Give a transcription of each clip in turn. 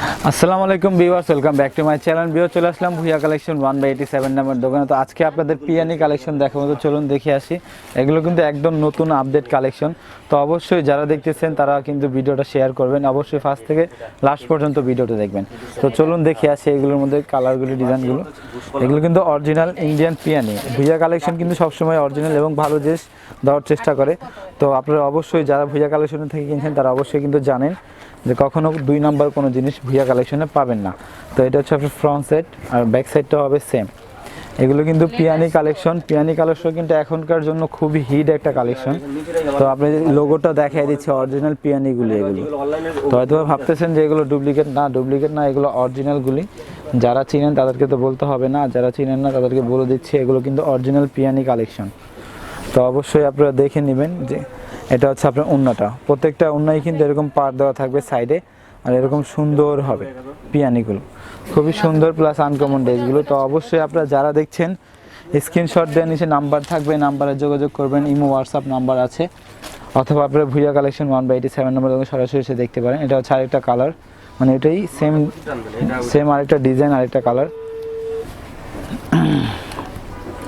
আসসালামু আলাইকুম viewers, welcome back to my channel. View চলে আসলাম Bhuiya collection one by eighty seven number দোকানে। তো আজকে আপনাদের পিয়ানি কালেকশন দেখাবো। তো চলুন দেখে আসি। এগুলো কিন্তু একদম নতুন আপডেট কালেকশন। তো অবশ্যই যারা দেখতেছেন, তারা কিন্তু ভিডিওটা শেয়ার করবেন। অবশ্যই ফার্স্ট থেকে লাস্ট পর্যন্ত ভিডিওটা দেখবেন। তো চলুন দেখে আসি এগুলোর মধ্যে কালারগুলো ডিজাইনগুলো এগুলো কিন্তু অরিজিনাল ইন্ডিয়ান পিয়ানি। ভুইয়া কালেকশন কিন্তু সবসময় অরিজিনাল এবং ভালো জিনিস দেওয়ার চেষ্টা করে। তো আপনারা অবশ্যই যারা ভুইয়া কালেকশন থেকে কিনছেন, তারা অবশ্যই কিন্তু জানেন। যে কখনো দুই নাম্বার কোনো জিনিস ভুইয়া কালেকশনে পাবেন না। তো এটা হচ্ছে আপনার ফ্রন্ট সাইড আর ব্যাক সাইডটা হবে সেম এগুলো কিন্তু পিয়ানি কালেকশন পিয়ানি কালেকশন কিন্তু এখনকার জন্য খুবই হিট একটা কালেকশন তো আপনি লোগোটা দেখাই দিচ্ছে অরিজিনাল পিয়ানিগুলি এগুলি। তো হয়তো ভাবতেছেন যে এগুলো ডুপ্লিকেট না ডুপ্লিকেট না এগুলো অরিজিনালগুলি যারা চিনেন তাদেরকে তো বলতে হবে না যারা চিনেন না তাদেরকে বলে দিচ্ছি এগুলো কিন্তু অরিজিনাল পিয়ানি কালেকশন তো অবশ্যই আপনারা দেখে নেবেন যে এটা হচ্ছে আপনার উন্নাটা প্রত্যেকটা উন্নাই কিন্তু এরকম পার দেওয়া থাকবে সাইডে আর এরকম সুন্দর হবে পিয়ানিগুলো। খুবই সুন্দর প্লাস আনকমন ড্রেসগুলো তো অবশ্যই আপনারা যারা দেখছেন স্ক্রিনশট দেওয়ার নিচে নাম্বার থাকবে নাম্বারে যোগাযোগ করবেন ইমো হোয়াটসঅ্যাপ নাম্বার আছে অথবা আপনারা Bhuiya collection one by eighty seven number সরাসরি এসে দেখতে পারেন। এটা হচ্ছে আরেকটা কালার মানে এটাই সেম সেম আরেকটা ডিজাইন আরেকটা কালার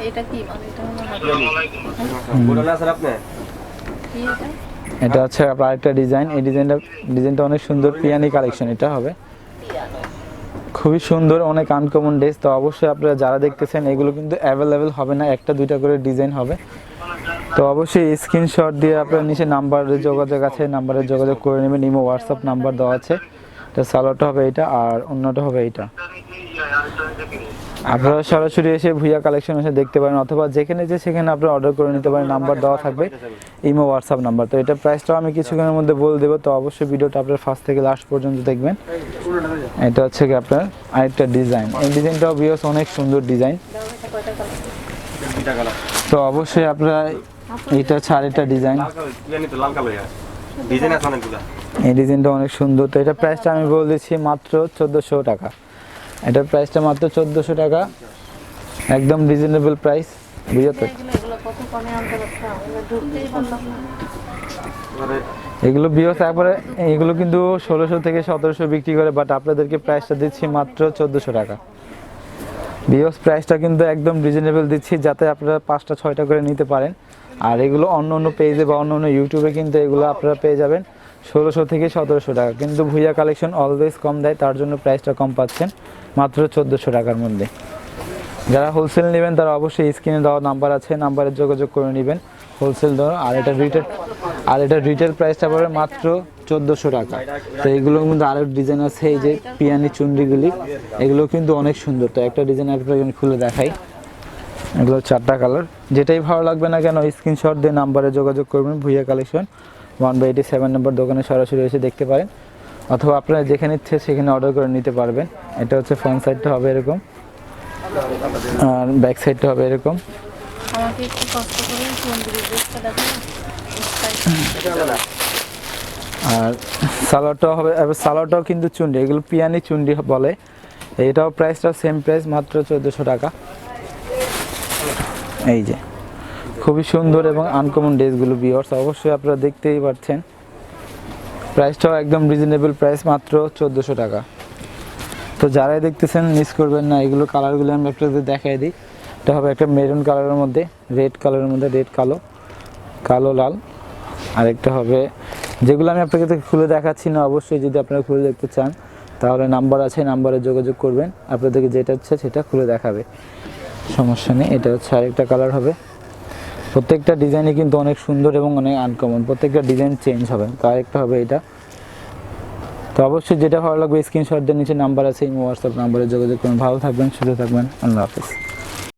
এটা কি? মানে এটা এটা এটা হচ্ছে আপনার আরেকটা ডিজাইন। এই ডিজাইনটা ডিজাইনটা অনেক সুন্দর পিয়ানি কালেকশন, এটা হবে। খুবই সুন্দর, অনেক আনকমন ড্রেস তো অবশ্যই আপনারা যারা দেখতেছেন, এগুলো কিন্তু অ্যাভেলেবেল হবে না, একটা, দুইটা করে ডিজাইন হবে। তো অবশ্যই স্ক্রিনশট দিয়ে আপনার নিচে নাম্বারে যোগাযোগ আছে নাম্বারে যোগাযোগ করে নেবেন। ইমো হোয়াটসঅ্যাপ নাম্বার দেওয়া আছে। এটা সালোয়ারটা হবে এটা, আর অন্যটা হবে এইটা আপনারা সরাসরি এসে ভুইয়া কালেকশন এসে দেখতে পারেন, অথবা যেখানে যে সেখানে আপনারা অর্ডার করে নিতে পারেন নাম্বার দেওয়া থাকবে, ইমো হোয়াটসঅ্যাপ নাম্বার তো এটা প্রাইসটাও আমি কিছুক্ষণের মধ্যে বলে দেবো, তো অবশ্যই ভিডিওটা আপনার ফার্স্ট থেকে লাস্ট পর্যন্ত দেখবেন। এটা হচ্ছে কি আপনার আরেকটা ডিজাইন এই ডিজাইনটাও বিয়স অনেক সুন্দর ডিজাইন তো অবশ্যই আপনারা এটা হচ্ছে আরেকটা ডিজাইন এই ডিজাইনটা অনেক সুন্দর। তো এটা প্রাইসটা আমি বলে দিচ্ছি মাত্র চোদ্দোশো টাকা। এটার প্রাইসটা মাত্র চোদ্দোশো টাকা। একদম রিজনেবল প্রাইস বুঝতে তো এগুলো না এবারে এগুলো কিন্তু ষোলোশো থেকে সতেরোশো বিক্রি করে বাট আপনাদেরকে প্রাইসটা দিচ্ছি মাত্র চোদ্দোশো টাকা। বিয়স প্রাইসটা কিন্তু একদম রিজনেবল দিচ্ছি, যাতে আপনারা পাঁচটা, ছয়টা করে নিতে পারেন। আর এগুলো অন্য অন্য পেজে বা অন্য অন্য ইউটিউবে কিন্তু এগুলো আপনারা পেয়ে যাবেন। ষোলোশো থেকে সতেরোশো টাকা। কিন্তু ভুইয়া কালেকশন অলওয়েজ কম দেয়, তার জন্য প্রাইসটা কম পাচ্ছেন মাত্র চোদ্দোশো টাকার মধ্যে। যারা হোলসেল নেবেন, তারা অবশ্যই স্ক্রিনে দেওয়া নাম্বার আছে নাম্বারে যোগাযোগ করে নেবেন হোলসেল ধরো আর এটা রিটেল আর এটা রিটেল প্রাইসটা পড়বে মাত্র চোদ্দোশো টাকা। তো এগুলোর মধ্যে আরও ডিজাইন আছে, এই যে পিয়ানি চুন্ডিগুলি এগুলো কিন্তু অনেক সুন্দর। তো একটা ডিজাইন আপনাকে খুলে দেখাই। এগুলো চারটা কালার যেটাই ভালো লাগবে না কেন স্ক্রিনশট দিয়ে নাম্বারে যোগাযোগ করবেন Bhuiya collection one by eighty seven number দোকানে সরাসরি এসে দেখতে পারেন। অথবা আপনারা যেখানে ইচ্ছে সেখানে অর্ডার করে নিতে পারবেন। এটা হচ্ছে ফ্রন্ট সাইডটা হবে এরকম। আর ব্যাক সাইডটা হবে এরকম। আর সালোয়ারটাও হবে এবার সালোয়ারটাও কিন্তু চুন্ডি এগুলো পিয়ানি চুন্ডি বলে। এটাও প্রাইসটা সেম প্রাইস মাত্র চোদ্দোশো টাকা। এই যে। খুবই সুন্দর এবং আনকমন ড্রেসগুলো বিয়ার্স অবশ্যই আপনারা দেখতেই পাচ্ছেন প্রাইসটাও একদম রিজনেবল প্রাইস মাত্র চোদ্দোশো টাকা। তো যারাই দেখতেছেন মিস করবেন না, এগুলো কালারগুলো আমি আপনাদের দেখাই দিই। এটা হবে একটা মেরুন কালারের মধ্যে রেড কালারের মধ্যে রেড কালো কালো, লাল। আরেকটা হবে, যেগুলো আমি আপনাকে খুলে দেখাচ্ছি না, অবশ্যই যদি আপনারা খুলে দেখতে চান, তাহলে নাম্বার আছে নাম্বারে যোগাযোগ করবেন। আপনাদেরকে যেটা হচ্ছে সেটা খুলে দেখাবে। সমস্যা নেই, এটা হচ্ছে আরেকটা কালার হবে। প্রত্যেকটা ডিজাইনই কিন্তু অনেক সুন্দর এবং অনেক আনকমন প্রত্যেকটা ডিজাইন চেঞ্জ হবে। কারেক্ট হবে এটা? তো অবশ্যই যেটা ভালো লাগবে স্ক্রিনশটের নিচে নাম্বার আছে এই হোয়াটসঅ্যাপ নাম্বারে যোগাযোগ করুন। ভালো থাকবেন, সুস্থ থাকবেন। আল্লাহ হাফিজ।